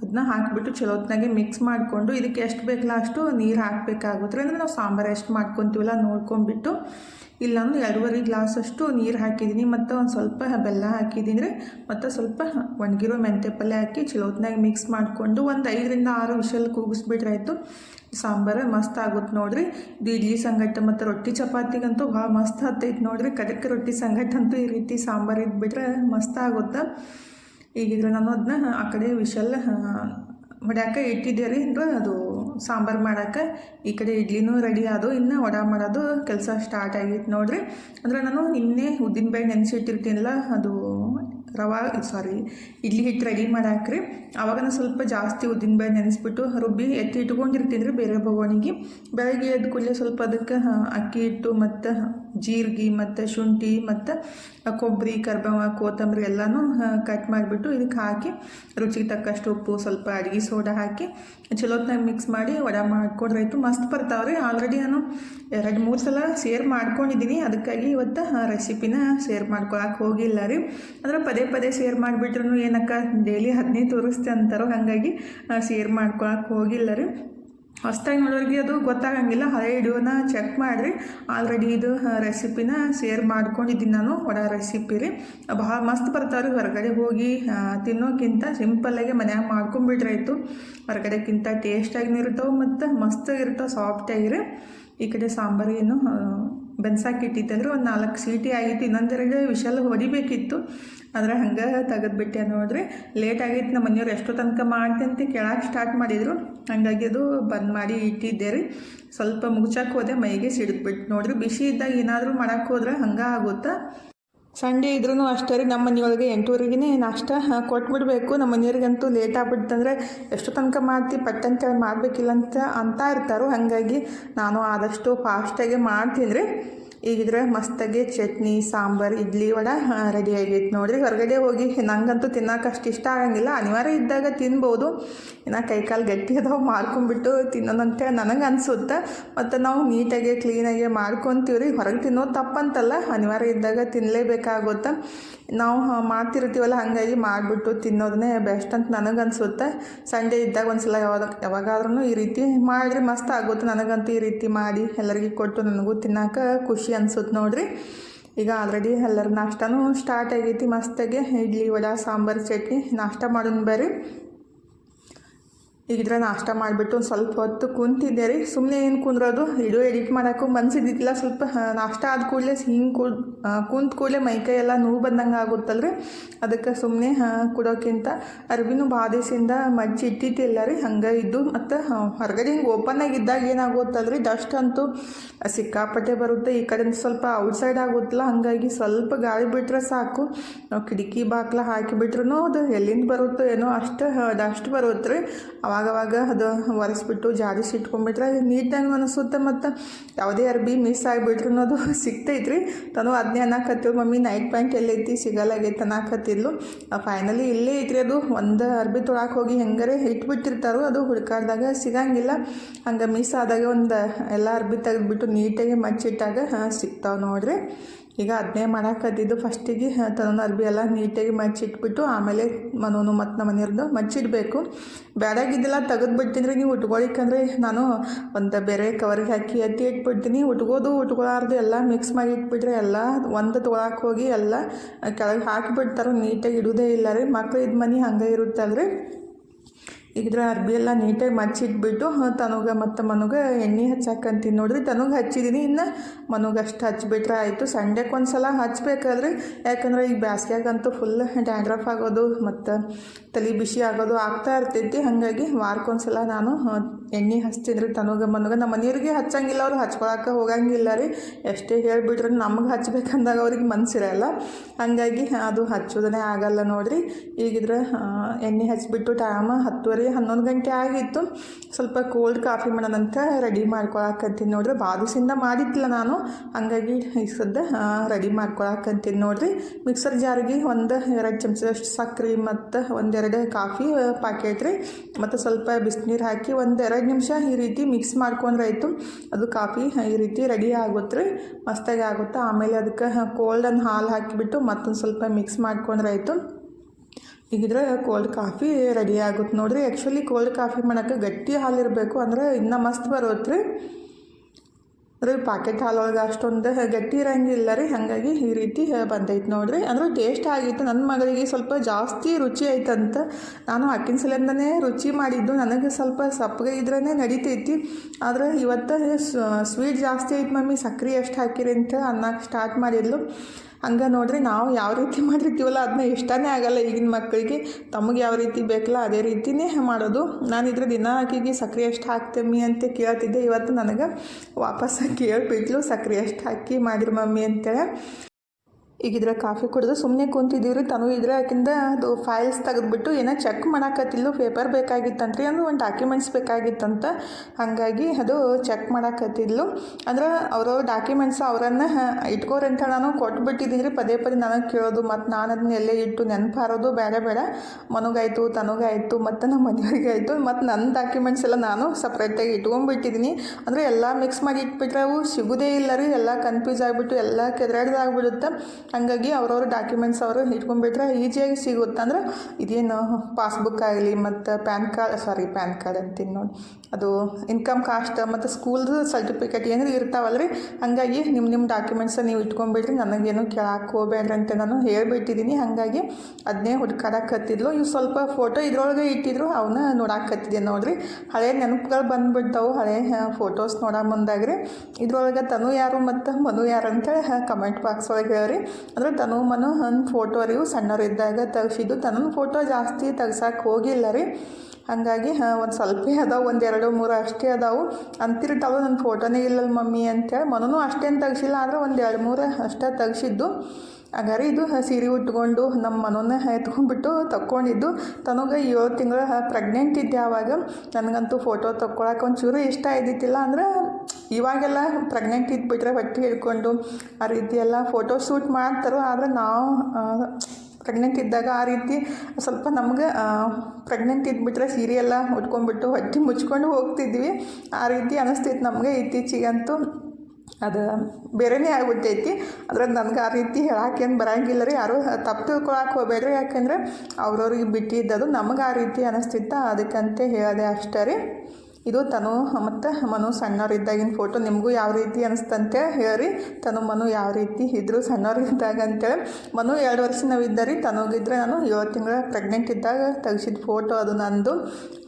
ಅದನ್ನ ಹಾಕಿಬಿಟ್ಟು ಚಲೋತ್ನಾಗೆ ಮಿಕ್ಸ್ ಮಾಡಿಕೊಂಡು ಇದಕ್ಕೆ ಎಷ್ಟು ಬೇಕಲ್ಲ ಅಷ್ಟು ನೀರು ಹಾಕಬೇಕಾಗುತ್ತೆ. ಅಂದರೆ ನಾವು ಸಾಂಬಾರು ಎಷ್ಟು ಮಾಡ್ಕೊತೀವಲ್ಲ ನೋಡ್ಕೊಂಡ್ಬಿಟ್ಟು ಇಲ್ಲಾಂದ್ರೆ ಎರಡೂವರೆ ಗ್ಲಾಸ್ ಅಷ್ಟು ನೀರು ಹಾಕಿದ್ದೀನಿ. ಮತ್ತು ಒಂದು ಸ್ವಲ್ಪ ಬೆಲ್ಲ ಹಾಕಿದ್ದೀನಿ ಮತ್ತು ಸ್ವಲ್ಪ ಒಣಗಿರೋ ಮೆಂತೆ ಪಲ್ಯ ಹಾಕಿ ಚಲೋತ್ನಾಗ ಮಿಕ್ಸ್ ಮಾಡಿಕೊಂಡು ಒಂದು ಐದರಿಂದ ಆರು ವಿಷಲ್ ಕೂಗಿಸ್ಬಿಟ್ರಾಯ್ತು ಸಾಂಬಾರು ಮಸ್ತ್ ಆಗುತ್ತೆ ನೋಡ್ರಿ. ಇದು ಇಡ್ಲಿ ಸಂಗಟ ಮತ್ತು ರೊಟ್ಟಿ ಚಪಾತಿಗಂತೂ ಭಾಳ ಮಸ್ತ್ ಹತ್ತೈತೆ ನೋಡ್ರಿ. ಕದಕ್ಕೆ ರೊಟ್ಟಿ ಸಂಗಟ ಅಂತೂ ಈ ರೀತಿ ಸಾಂಬಾರು ಇದ್ಬಿಟ್ರೆ ಮಸ್ತ್ ಆಗುತ್ತೆ. ಈಗಿದ್ರೆ ನಾನು ಅದನ್ನ ಆ ಕಡೆ ವಿಶಲ್ ಹೊಡ್ಯಾಕ ಇಟ್ಟಿದ್ದೆ ರೀ ಅಂದ್ರೆ ಅದು ಸಾಂಬಾರು ಮಾಡೋಕ್ಕೆ ಈ ಕಡೆ ಇಡ್ಲಿನೂ ರೆಡಿ ಆದವು, ಇನ್ನು ವಡ ಮಾಡೋದು ಕೆಲಸ ಸ್ಟಾರ್ಟ್ ಆಗಿತ್ತು ನೋಡಿರಿ. ಅಂದ್ರೆ ನಾನು ನಿನ್ನೆ ಉದ್ದಿನಬೇಳೆ ನೆನೆಸಿಟ್ಟಿರ್ತೀನಲ್ಲ, ಅದು ರವಾ ಸಾರಿ ಇಡ್ಲಿ ಹಿಟ್ಟು ರೆಡಿ ಮಾಡಾಕ್ರಿ ಆವಾಗ ಸ್ವಲ್ಪ ಜಾಸ್ತಿ ಉದ್ದಿನಬೇಳೆ ನೆನೆಸ್ಬಿಟ್ಟು ರುಬ್ಬಿ ಎತ್ತಿ ಇಟ್ಕೊಂಡಿರ್ತೀನಿ ರೀ ಬೇರೆ ಬೊಗೋಣಿಗೆ ಬೆಳಗ್ಗೆ ಎದ್ದು ಕೂಡಲೇ ಸ್ವಲ್ಪ ಅದಕ್ಕೆ ಅಕ್ಕಿ ಹಿಟ್ಟು ಮತ್ತು ಜೀರಿಗೆ ಮತ್ತು ಶುಂಠಿ ಮತ್ತು ಕೊಬ್ಬರಿ, ಕರ್ಬೇವ, ಕೊತ್ತಂಬರಿ ಎಲ್ಲನೂ ಕಟ್ ಮಾಡಿಬಿಟ್ಟು ಇದಕ್ಕೆ ಹಾಕಿ ರುಚಿಗೆ ತಕ್ಕಷ್ಟು ಉಪ್ಪು, ಸ್ವಲ್ಪ ಅಡುಗೆ ಸೋಡಾ ಹಾಕಿ ಚಲೋತ್ನಾಗ ಮಿಕ್ಸ್ ಮಾಡಿ ವಡ ಮಾಡ್ಕೊಡ್ರಾಯ್ತು ಮಸ್ತ್ ಬರ್ತಾವ್ರಿ. ಆಲ್ರೆಡಿ ನಾನು ಎರಡು, ಮೂರು ಸಲ ಶೇರ್ ಮಾಡ್ಕೊಂಡಿದ್ದೀನಿ ಅದಕ್ಕಾಗಿ ಇವತ್ತು ರೆಸಿಪಿನ ಶೇರ್ ಮಾಡ್ಕೊಳಕ್ಕೆ ಹೋಗಿಲ್ಲ ರೀ. ಅಂದ್ರೆ ಪದೇ ಪದೇ ಶೇರ್ ಮಾಡಿಬಿಟ್ರು ಏನಕ್ಕ ಡೈಲಿ ಹದಿನೈದು ತೋರಿಸ್ತೆ ಅಂತಾರೋ, ಹಾಗಾಗಿ ಶೇರ್ ಮಾಡ್ಕೊಳಕ್ಕೆ ಹೋಗಿಲ್ಲ ರೀ. ಹೊಸ್ದಾಗಿ ನೋಡೋರಿಗೆ ಅದು ಗೊತ್ತಾಗಂಗಿಲ್ಲ. ಹಳೆ ವಿಡಿಯೋನ ಚೆಕ್ ಮಾಡಿರಿ. ಆಲ್ರೆಡಿ ಇದು ರೆಸಿಪಿನ ಶೇರ್ ಮಾಡ್ಕೊಂಡಿದ್ದೀನಿ ನಾನು. ವಡ ರೆಸಿಪಿ ರೀ. ಭಾಳ ಮಸ್ತ್ ಬರ್ತಾವ್ರಿ. ಹೊರಗಡೆ ಹೋಗಿ ತಿನ್ನೋಕ್ಕಿಂತ ಸಿಂಪಲ್ಲಾಗಿ ಮನ್ಯಾಗ ಮಾಡ್ಕೊಂಬಿಟ್ರಾಯ್ತು. ಹೊರಗಡೆಕ್ಕಿಂತ ಟೇಸ್ಟಾಗಿ ಇರ್ತಾವೆ ಮತ್ತು ಮಸ್ತಾಗಿರ್ತಾವೆ ಸಾಫ್ಟಾಗಿರಿ ಈ ಕಡೆ ಸಾಂಬಾರೇನು ಬೆನ್ಸಾಕಿಟ್ಟಿತ್ತಂದ್ರೆ ಒಂದು ನಾಲ್ಕು ಸೀಟಿ ಆಗಿತ್ತು ಇನ್ನೊಂದೆರಡು ವಿಶಾಲ ಹೊಡಿಬೇಕಿತ್ತು. ಆದರೆ ಹಂಗೆ ತೆಗೆದ್ಬಿಟ್ಟೆ ನೋಡ್ರಿ. ಲೇಟ್ ಆಗಿತ್ತು ನಮ್ಮ ಮನೆಯವ್ರು ಎಷ್ಟೋ ತನಕ ಅಂತ ಕೇಳಕ್ಕೆ ಸ್ಟಾರ್ಟ್ ಮಾಡಿದರು. ಹಂಗಾಗಿ ಅದು ಬಂದ್ ಮಾಡಿ ಇಟ್ಟಿದ್ದೆ ರೀ. ಸ್ವಲ್ಪ ಮುಗ್ಚಕ್ಕೆ ಹೋದೆ, ಮೈಗೆ ಸಿಡಿದ್ಬಿಟ್ಟು ನೋಡ್ರಿ. ಬಿಸಿ ಇದ್ದಾಗ ಏನಾದರೂ ಮಾಡೋಕ್ಕೆ ಹೋದ್ರೆ ಹಂಗೆ ಆಗುತ್ತಾ? ಸಂಡೇ ಇದ್ರೂ ಅಷ್ಟೇ ರೀ, ನಮ್ಮ ಮನೆಯೊಳಗೆ ಎಂಟೂವರೆಗೆ ನಾಷ್ಟ ಕೊಟ್ಬಿಡ್ಬೇಕು. ನಮ್ಮ ಮನೆಯವ್ರಿಗಂತೂ ಲೇಟ್ ಆಗ್ಬಿಡ್ತಂದ್ರೆ ಎಷ್ಟು ತನಕ ಮಾಡ್ತಿ ಪಟ್ಟಂತೇಳಿ ಮಾಡಬೇಕಿಲ್ಲ ಅಂತ ಅಂತ ಇರ್ತಾರೋ, ಹಾಗಾಗಿ ನಾನು ಆದಷ್ಟು ಫಾಸ್ಟಾಗಿ ಮಾಡ್ತೀನಿ ರೀ. ಈಗಿದ್ರೆ ಮಸ್ತಾಗಿ ಚಟ್ನಿ, ಸಾಂಬಾರು, ಇಡ್ಲಿ ವಡ ರೆಡಿ ಆಗೈತೆ ನೋಡ್ರಿ. ಹೊರಗಡೆ ಹೋಗಿ ನಂಗಂತೂ ತಿನ್ನೋಕೆ ಅಷ್ಟು ಇಷ್ಟ ಆಗಂಗಿಲ್ಲ. ಅನಿವಾರ್ಯ ಇದ್ದಾಗ ತಿನ್ಬೋದು. ಇನ್ನು ಕೈಕಾಲು ಗಟ್ಟಿ ಅದಾವ ಮಾಡ್ಕೊಂಬಿಟ್ಟು ತಿನ್ನೋದಂತೆ ನನಗೆ ಅನಿಸುತ್ತೆ ಮತ್ತು ನಾವು ನೀಟಾಗಿ ಕ್ಲೀನಾಗಿ ಮಾಡ್ಕೊತೀವಿ ರೀ ಹೊರಗೆ ತಿನ್ನೋದು ತಪ್ಪಂತಲ್ಲ, ಅನಿವಾರ್ಯ ಇದ್ದಾಗ ತಿನ್ನಲೇಬೇಕಾಗುತ್ತೆ ನಾವು ಮಾಡ್ತಿರ್ತೀವಲ್ಲ, ಹಾಗಾಗಿ ಮಾಡಿಬಿಟ್ಟು ತಿನ್ನೋದನ್ನೇ ಬೆಸ್ಟ್ ಅಂತ ನನಗೆ ಅನಿಸುತ್ತೆ ಸಂಡೇ ಇದ್ದಾಗ ಒಂದ್ಸಲ ಯಾವಾಗ ಯಾವಾಗಾದ್ರೂ ಈ ರೀತಿ ಮಾಡಿದ್ರೆ ಮಸ್ತ್ ಆಗುತ್ತೆ. ನನಗಂತೂ ಈ ರೀತಿ ಮಾಡಿ ಎಲ್ಲರಿಗೂ ಕೊಟ್ಟು ನನಗೂ ತಿನ್ನೋಕೆ ಖುಷಿ ಅನ್ಸುತ್ತೆ ನೋಡ್ರಿ. ಈಗ ಆಲ್ರೆಡಿ ಎಲ್ಲರ ನಾಷ್ಟಾನು ಸ್ಟಾರ್ಟ್ ಆಗೈತಿ. ಮಸ್ತಾಗಿ ಇಡ್ಲಿ ವಡೆ, ಸಾಂಬಾರು, ಚಟ್ನಿ, ನಾಷ್ಟ ಮಾಡೋಣ ಬರ್ರಿ. ಈಗಿದ್ರೆ ನಾಷ್ಟ ಮಾಡಿಬಿಟ್ಟು ಒಂದು ಸ್ವಲ್ಪ ಹೊತ್ತು ಕುಂತಿದ್ದೆ ರೀ. ಸುಮ್ಮನೆ ಏನು ಕುಂದ್ರೋದು? ವಿಡಿಯೋ ಎಡಿಟ್ ಮಾಡೋಕ್ಕೂ ಮನ್ಸಿದ್ದಿಲ್ಲ ಸ್ವಲ್ಪ ನಾಷ್ಟ ಆದ ಕೂಡಲೇ ಹಿಂಗೆ ಕೂ ಕುಂತ ಕೂಡಲೇ ಮೈಕೈ ಎಲ್ಲ ನೋವು ಬಂದಂಗೆ ಆಗುತ್ತಲ್ರಿ. ಅದಕ್ಕೆ ಸುಮ್ಮನೆ ಕೊಡೋಕ್ಕಿಂತ ಅರ್ಬಿನೂ ಬಾಧಿಸಿಂದ ಮಜ್ಜಿ ಇಟ್ಟಿದ್ದಿಲ್ಲ ರೀ. ಹಂಗೆ ಇದ್ದು ಮತ್ತು ಹೊರಗಡೆ ಹಿಂಗೆ ಓಪನ್ ಆಗಿದ್ದಾಗ ರೀ ಡಸ್ಟ್ ಅಂತೂ ಸಿಕ್ಕಾಪಟ್ಟೆ ಬರುತ್ತೆ. ಈ ಕಡೆ ಸ್ವಲ್ಪ ಔಟ್ಸೈಡ್ ಆಗುತ್ತಲ್ಲ, ಹಾಗಾಗಿ ಸ್ವಲ್ಪ ಗಾಳಿ ಬಿಟ್ಟರೆ ಸಾಕು. ನಾವು ಕಿಟಕಿ ಬಾಕ್ಲ ಹಾಕಿಬಿಟ್ರು ಅದು ಎಲ್ಲಿಂದ ಬರುತ್ತೋ ಏನೋ ಅಷ್ಟು ಡಸ್ಟ್ ಬರುತ್ತೆ ರೀ ಅವಾಗವಾಗ ಅದು ಒರೆಸ್ಬಿಟ್ಟು ಜಾಡಿಸಿ ಇಟ್ಕೊಂಡ್ಬಿಟ್ರೆ ನೀಟಾಗಿ ಅನಿಸುತ್ತೆ ಮತ್ತು ಯಾವುದೇ ಅರ್ಬಿ ಮಿಸ್ ಆಗಿಬಿಟ್ರು ಅದು ಸಿಗ್ತೈತ್ರಿ. ತಾನು ಅದನ್ನೇ ಅನ್ನಕತ್ತಿಳು ಮಮ್ಮಿ ನೈಟ್ ಪ್ಯಾಂಟ್ ಎಲ್ಲೈತಿ ಸಿಗಲ್ಲಾಗೈತೆ ಅನ್ನಕತ್ತಿದ್ಲು ಫೈನಲಿ ಇಲ್ಲೇ ಐತ್ರಿ ಅದು. ಒಂದು ಅರ್ಬಿ ತೊಳಕ್ಕೆ ಹೋಗಿ ಹೆಂಗಾರೆ ಇಟ್ಬಿಟ್ಟಿರ್ತಾರೋ, ಅದು ಹುಡ್ಕಾಡ್ದಾಗ ಸಿಗಂಗಿಲ್ಲ. ಹಂಗೆ ಮಿಸ್ ಆದಾಗ ಒಂದು ಎಲ್ಲ ಅರ್ಬಿ ತೆಗೆದುಬಿಟ್ಟು ನೀಟಾಗಿ ಮಚ್ಚಿಟ್ಟಾಗ ಸಿಗ್ತಾವೆ ನೋಡ್ರಿ. ಈಗ ಅದನ್ನೇ ಮಾಡೋಕ್ಕದ್ದಿದ್ದು ಫಸ್ಟಿಗೆ ತನ್ನ ಅರ್ಬಿ ಎಲ್ಲ ನೀಟಾಗಿ ಮಚ್ಚಿಟ್ಬಿಟ್ಟು ಆಮೇಲೆ ಮನೋನು ಮತ್ತು ನಮ್ಮ ಮನೆಯವ್ರದ್ದು ಮಚ್ಚಿಡಬೇಕು ಬ್ಯಾಡಾಗಿದ್ದೆಲ್ಲ ತೆಗೆದು ಬಿಡ್ತೀನಿ ನೀವು ಉಟ್ಕೊಳಿಕ್ಕಂದ್ರೆ ನಾನು ಒಂದು ಬೇರೆ ಕವರಿಗೆ ಹಾಕಿ ಎತ್ತಿ ಇಟ್ಬಿಡ್ತೀನಿ. ಉಟ್ಕೋದು, ಉಟ್ಕೊಳಾರ್ದು ಎಲ್ಲ ಮಿಕ್ಸ್ ಮಾಡಿ ಇಟ್ಬಿಟ್ರೆ ಎಲ್ಲ ಒಂದು ತೊಗೊಳಕ್ಕೆ ಹೋಗಿ ಎಲ್ಲ ಕೆಳಗೆ ಹಾಕಿಬಿಡ್ತಾರೆ, ನೀಟಾಗಿ ಇಡೋದೇ ಇಲ್ಲ ರೀ. ಮಕ್ಳು ಇದು ಮನೆ ಹಂಗೆ ಇರುತ್ತಲ್ರಿ ಇದ್ರ ಅರ್ಬಿ ಎಲ್ಲ ನೀಟಾಗಿ ಮಚ್ಚಿಟ್ಬಿಟ್ಟು ತನಗೆ ಮತ್ತು ಮನಗೆ ಎಣ್ಣೆ ಹಚ್ಚಾಕಂತೀನಿ ನೋಡ್ರಿ, ತನಗೆ ಹಚ್ಚಿದ್ದೀನಿ ಇನ್ನು ಮನಗೆ ಅಷ್ಟು ಹಚ್ಬಿಟ್ರೆ ಆಯಿತು. ಸಂಡೆಗೆ ಒಂದು ಸಲ ಹಚ್ಬೇಕಾದ್ರಿ ಯಾಕಂದ್ರೆ ಈಗ ಬ್ಯಾಸ್ಗ್ಯಾಗಂತೂ ಫುಲ್ ಡ್ಯಾಂಡ್ರಫ್ ಆಗೋದು ಮತ್ತು ತಲೆ ಬಿಸಿ ಆಗೋದು ಆಗ್ತಾ ಇರ್ತೈತಿ. ಹಾಗಾಗಿ ವಾರಕ್ಕೊಂದು ಸಲ ನಾನು ಎಣ್ಣೆ ಹಚ್ತಿದ್ರಿ ತನಗ ಮನಗೆ ನಮ್ಮ ಮನೆಯವ್ರಿಗೆ ಹಚ್ಚಂಗಿಲ್ಲ, ಅವ್ರು ಹಚ್ಕೊಳಕ್ಕೆ ಹೋಗಂಗಿಲ್ಲ ರೀ. ಎಷ್ಟೇ ಹೇಳಿಬಿಟ್ರೆ ನಮಗೆ ಹಚ್ಬೇಕಂದಾಗ ಅವ್ರಿಗೆ ಮನಸ್ಸಿರಲ್ಲ ಹಾಗಾಗಿ ಅದು ಹಚ್ಚೋದನೇ ಆಗಲ್ಲ ನೋಡ್ರಿ. ಈಗಿದ್ರೆ ಎಣ್ಣೆ ಹಚ್ಚಿಬಿಟ್ಟು ಟೈಮ್ ಹತ್ತುವರೆ ಹನ್ನೊಂದು ಗಂಟೆ ಆಗಿತ್ತು. ಸ್ವಲ್ಪ ಕೋಲ್ಡ್ ಕಾಫಿ ಮಾಡೋಣಂತ ರೆಡಿ ಮಾಡ್ಕೊಳಕ್ಕಂತೀನಿ ನೋಡ್ರಿ. ಭಾಳ ದಿವಸದಿಂದ ನಾನು. ಹಂಗಾಗಿ ಈ ಸದ್ದ ರೆಡಿ ಮಾಡ್ಕೊಳಕಂತೀನಿ ನೋಡ್ರಿ. ಮಿಕ್ಸರ್ ಜಾರಿಗೆ ಒಂದು ಎರಡು ಚಮಚದಷ್ಟು ಸಕ್ಕರೆ ಮತ್ತು ಒಂದೆರಡು ಕಾಫಿ ಪ್ಯಾಕೆಟ್ ರೀ. ಮತ್ತು ಸ್ವಲ್ಪ ಬಿಸಿನೀರು ಹಾಕಿ ಒಂದು ಎರಡು ನಿಮಿಷ ಈ ರೀತಿ ಮಿಕ್ಸ್ ಮಾಡ್ಕೊಂಡ್ರೆ ಆಯಿತು ಅದು ಕಾಫಿ ಈ ರೀತಿ ರೆಡಿ ಆಗುತ್ತೆ ರೀ ಮಸ್ತಾಗಿ ಆಗುತ್ತೆ? ಆಮೇಲೆ ಅದಕ್ಕೆ ಕೋಲ್ಡನ್ನು ಹಾಲು ಹಾಕಿಬಿಟ್ಟು ಮತ್ತೊಂದು ಸ್ವಲ್ಪ ಮಿಕ್ಸ್ ಮಾಡ್ಕೊಂಡ್ರೆ ಆಯಿತು ಈಗಿದ್ರೆ ಕೋಲ್ಡ್ ಕಾಫಿ ರೆಡಿ ಆಗುತ್ತೆ ನೋಡಿರಿ. ಆ್ಯಕ್ಚುಲಿ ಕೋಲ್ಡ್ ಕಾಫಿ ಮಾಡೋಕ್ಕೆ ಗಟ್ಟಿ ಹಾಲು ಇರಬೇಕು, ಅಂದ್ರೆ ಇನ್ನೂ ಮಸ್ತ್ ಬರುತ್ತೆ ರೀ ಅಂದ್ರೆ ಪಾಕೆಟ್ ಹಾಲೊಳಗೆ ಅಷ್ಟೊಂದು ಗಟ್ಟಿ ಇರಂಗಿಲ್ಲ ರೀ. ಹಾಗಾಗಿ ಈ ರೀತಿ ಬಂದೈತೆ ನೋಡ್ರಿ. ಅಂದ್ರೆ ಟೇಸ್ಟ್ ಆಗಿತ್ತು. ನನ್ನ ಮಗಳಿಗೆ ಸ್ವಲ್ಪ ಜಾಸ್ತಿ ರುಚಿ ಆಯ್ತಂತ ನಾನು ಅಕ್ಕಿನ ಸಲಿಂದನೇ ರುಚಿ ಮಾಡಿದ್ದು. ನನಗೆ ಸ್ವಲ್ಪ ಸಪ್ಪಗೆ ಇದ್ರೇ ನಡಿತೈತಿ. ಆದ್ರೆ ಇವತ್ತು ಸ್ವೀಟ್ ಜಾಸ್ತಿ ಐತೆ ಮಮ್ಮಿ. ಸಕ್ರೆ ಎಷ್ಟು ಹಾಕಿರಿ ಅಂತ ಅನ್ನಕ್ಕೆ ಸ್ಟಾರ್ಟ್ ಮಾಡಿದ್ಲು. ಹಂಗೆ ನೋಡಿದ್ರೆ ನಾವು ಯಾವ ರೀತಿ ಮಾಡಿರ್ತೀವಲ್ಲ ಅದನ್ನ ಇಷ್ಟನೇ ಆಗಲ್ಲ ಈಗಿನ ಮಕ್ಕಳಿಗೆ. ತಮಗೆ ಯಾವ ರೀತಿ ಬೇಕಲ್ಲ ಅದೇ ರೀತಿನೇ ಮಾಡೋದು. ನಾನು ಇದ್ರ ದಿನ ಆಕಿಗೆ ಸಕ್ರೆ ಎಷ್ಟು ಹಾಕ್ತೇಮಿ ಅಂತ ಕೇಳ್ತಿದ್ದೆ. ಇವತ್ತು ನನಗೆ ವಾಪಸ್ ಕೇಳಿಬಿಟ್ಲು ಸಕ್ರೆ ಎಷ್ಟು ಹಾಕಿ ಮಾಡಿರಿ ಮಮ್ಮಿ ಅಂತೇಳಿ. ಈಗ ಇದ್ರಾಗ ಕಾಫಿ ಕುಡಿದು ಸುಮ್ಮನೆ ಕುಂತಿದ್ದೀವಿ ರೀ ತನು ಇದ್ರೆ ಯಾಕಿಂದ ಅದು ಫೈಲ್ಸ್ ತೆಗೆದುಬಿಟ್ಟು ಏನೋ ಚೆಕ್ ಮಾಡಾಕತ್ತಿಲ್ಲ ಪೇಪರ್ ಬೇಕಾಗಿತ್ತಂತ್ರಿ, ಅಂದ್ರೆ ಒಂದು ಡಾಕ್ಯುಮೆಂಟ್ಸ್ ಬೇಕಾಗಿತ್ತಂತ. ಹಾಗಾಗಿ ಅದು ಚೆಕ್ ಮಾಡಾಕತ್ತಿದ್ಲು. ಅಂದ್ರೆ ಅವ್ರವ್ರ ಡಾಕ್ಯುಮೆಂಟ್ಸ್ ಅವರನ್ನು ಇಟ್ಕೋರಿ ಅಂತ ನಾನು ಕೊಟ್ಬಿಟ್ಟಿದ್ದೀನಿ ರೀ ಪದೇ ಪದೇ ನನಗೆ ಕೇಳೋದು, ಮತ್ತು ನಾನು ಅದನ್ನ ಎಲ್ಲೇ ಇಟ್ಟು ನೆನಪಾರೋದು ಬೇಡ ಬೇಡ. ಮನಗಾಯಿತು, ತನಗಾಯಿತು, ಮತ್ತು ನಮ್ಮ ಮನೆಯವ್ರಿಗೆ ಆಯಿತು ಮತ್ತು ನನ್ನ ಡಾಕ್ಯುಮೆಂಟ್ಸ್ ಎಲ್ಲ ನಾನು ಸಪ್ರೇಟಾಗಿ ಇಟ್ಕೊಂಡ್ಬಿಟ್ಟಿದ್ದೀನಿ ಅಂದರೆ ಎಲ್ಲ ಮಿಕ್ಸ್ ಮಾಡಿ ಇಟ್ಬಿಟ್ರೆ ಅವು ಸಿಗೋದೇ ಇಲ್ಲ ರೀ, ಎಲ್ಲ ಕನ್ಫ್ಯೂಸ್ ಆಗಿಬಿಟ್ಟು, ಎಲ್ಲ ಕೆದರಾಡ್ದಾಗ್ಬಿಡುತ್ತೆ. ಹಾಗಾಗಿ ಅವ್ರವ್ರ ಡಾಕ್ಯುಮೆಂಟ್ಸ್ ಅವರು ಇಟ್ಕೊಂಡ್ಬಿಟ್ರೆ ಈಸಿಯಾಗಿ ಸಿಗುತ್ತೆ. ಅಂದ್ರೆ ಇದೇನು ಪಾಸ್ಬುಕ್ ಆಗಲಿ ಮತ್ತು PAN card sorry PAN card ಅಂತೀನಿ ನೋಡಿ. ಅದು ಇನ್ಕಮ್ ಕಾಸ್ಟ್ ಮತ್ತು ಸ್ಕೂಲ್ದು ಸರ್ಟಿಫಿಕೇಟ್ ಏನಾದ್ರು ಇರ್ತಾವಲ್ಲ ರೀ ಹಾಗಾಗಿ ನಿಮ್ಮ ನಿಮ್ಮ ಡಾಕ್ಯುಮೆಂಟ್ಸ್ ನೀವು ಇಟ್ಕೊಂಡ್ಬಿಡ್ರಿ ನನಗೇನು ಕೇಳಕ್ಕೆ ಹೋಗ್ಬೇಡ್ರಿ ಅಂತ ನಾನು ಹೇಳ್ಬಿಟ್ಟಿದ್ದೀನಿ. ಹಾಗಾಗಿ ಅದನ್ನೇ ಹುಡ್ಕಾಡಕತ್ತಿದ್ಲು ಇವು ಸ್ವಲ್ಪ ಫೋಟೋ ಇದ್ರೊಳಗೆ ಇಟ್ಟಿದ್ರು ಅವನ್ನ ನೋಡಾಕತ್ತಿದ್ದೆ ನೋಡ್ರಿ. ಹಳೆ ನೆನಪುಗಳು ಬಂದುಬಿಡ್ತಾವೆ, ಹಳೆ ಫೋಟೋಸ್ ನೋಡೋ ಮುಂದಾಗ್ರಿ. ಇದ್ರೊಳಗೆ ತನು ಯಾರು ಮತ್ತು ಮನು ಯಾರು ಅಂತೇಳಿ ಕಮೆಂಟ್ ಬಾಕ್ಸ್ ಒಳಗೆ ಹೇಳ್ರಿ. ಅಂದ್ರೆ ತನು ಮನು ಒಂದು ಫೋಟೋ ರೀ ಇವು ಸಣ್ಣವ್ರು ಇದ್ದಾಗ ತೆಗ್ಸಿದ್ದು. ತನ್ನ ಫೋಟೋ ಜಾಸ್ತಿ ತೆಗ್ಸಕ್ಕೆ ಹೋಗಿಲ್ಲ ರೀ. ಹಾಗಾಗಿ ಒಂದು ಸ್ವಲ್ಪ ಅದಾವೆ, ಒಂದು ಎರಡು, ಮೂರು ಅಷ್ಟೇ ಅದಾವು. ಅಂತಿರ್ತಾವೆ ನನ್ನ ಫೋಟೋನೇ ಇಲ್ಲಲ್ಲ ಮಮ್ಮಿ ಅಂತೇಳಿ ಮನೂ ಅಷ್ಟೇನು ತೆಗ್ಸಿಲ್ಲ, ಆದರೆ ಒಂದು ಎರಡು, ಮೂರು ಅಷ್ಟೇ ತೆಗ್ಸಿದ್ದು. ಹಾಗಾದ್ರೆ ಇದು, ಸೀರೆ ಉಟ್ಕೊಂಡು ನಮ್ಮ ಮನೋನ ಎತ್ಕೊಂಡ್ಬಿಟ್ಟು ತಕ್ಕೊಂಡಿದ್ದು. ತನಗೆ ಏಳು ತಿಂಗಳ ಪ್ರೆಗ್ನೆಂಟ್ ಇದ್ದೆ ಆವಾಗ ನನಗಂತೂ ಫೋಟೋ ತಕ್ಕೊಳಕ್ಕೆ ಒಂಚೂರು ಇಷ್ಟ ಇದ್ದಿತ್ತಿಲ್ಲ ಅಂದ್ರೆ ಇವಾಗೆಲ್ಲ ಪ್ರೆಗ್ನೆಂಟ್ ಇದ್ಬಿಟ್ರೆ ಹೊಟ್ಟೆ ಹಿಡ್ಕೊಂಡು ಆ ರೀತಿ ಎಲ್ಲ ಫೋಟೋ ಶೂಟ್ ಮಾಡ್ತಾರೆ. ಆದರೆ ನಾವು ಪ್ರೆಗ್ನೆಂಟ್ ಇದ್ದಾಗ ಆ ರೀತಿ ಸ್ವಲ್ಪ ನಮ್ಗೆ ಪ್ರೆಗ್ನೆಂಟ್ ಇದ್ಬಿಟ್ರೆ ಸೀರೆ ಎಲ್ಲ ಉಟ್ಕೊಂಡ್ಬಿಟ್ಟು ಹೊಟ್ಟೆ ಮುಚ್ಕೊಂಡು ಹೋಗ್ತಿದ್ವಿ. ಆ ರೀತಿ ಅನ್ನಿಸ್ತಿತ್ತು ನಮಗೆ ಇತ್ತೀಚೆಗಂತೂ. ಅದು ಬೇರೆನೇ ಆಗ್ಬಿಟ್ಟೈತಿ. ಅದ್ರಾಗ ನನಗೆ ಆ ರೀತಿ ಹೇಳಕ್ಕೇನು ಬರಂಗಿಲ್ಲ ರೀ. ಯಾರು ತಪ್ಪು ತಿಳ್ಕೊಳಕ್ಕೆ ಹೋಗ್ಬೇಡ್ರಿ. ಯಾಕೆಂದರೆ ಅವ್ರವ್ರಿಗೆ ಬಿಟ್ಟಿದ್ದದು ನಮಗೆ ಆ ರೀತಿ ಅನಿಸ್ತಿತ್ತ. ಅದಕ್ಕಂತೆ ಹೇಳಿದೆ ಅಷ್ಟೇ ರೀ. ಇದು ತನು ಮತ್ತು ಮನು ಸಣ್ಣವರಿದ್ದಾಗಿನ ಫೋಟೋ ನಿಮಗೂ ಯಾವ ರೀತಿ ಅನಿಸ್ತಂತೆ ಹೇಳ್ರಿ ತನು ಮನು ಯಾವ ರೀತಿ ಇದ್ರು ಸಣ್ಣವರಿದ್ದಾಗ ಅಂತೇಳಿ. ಮನು ಎರಡು ವರ್ಷ ನಾವು ಇದ್ದರಿ ತನಗಿದ್ರೆ ನಾನು ಏಳು ತಿಂಗಳ ಪ್ರೆಗ್ನೆಂಟ್ ಇದ್ದಾಗ ತೆಗ್ಸಿದ ಫೋಟೋ ಅದು ನಂದು.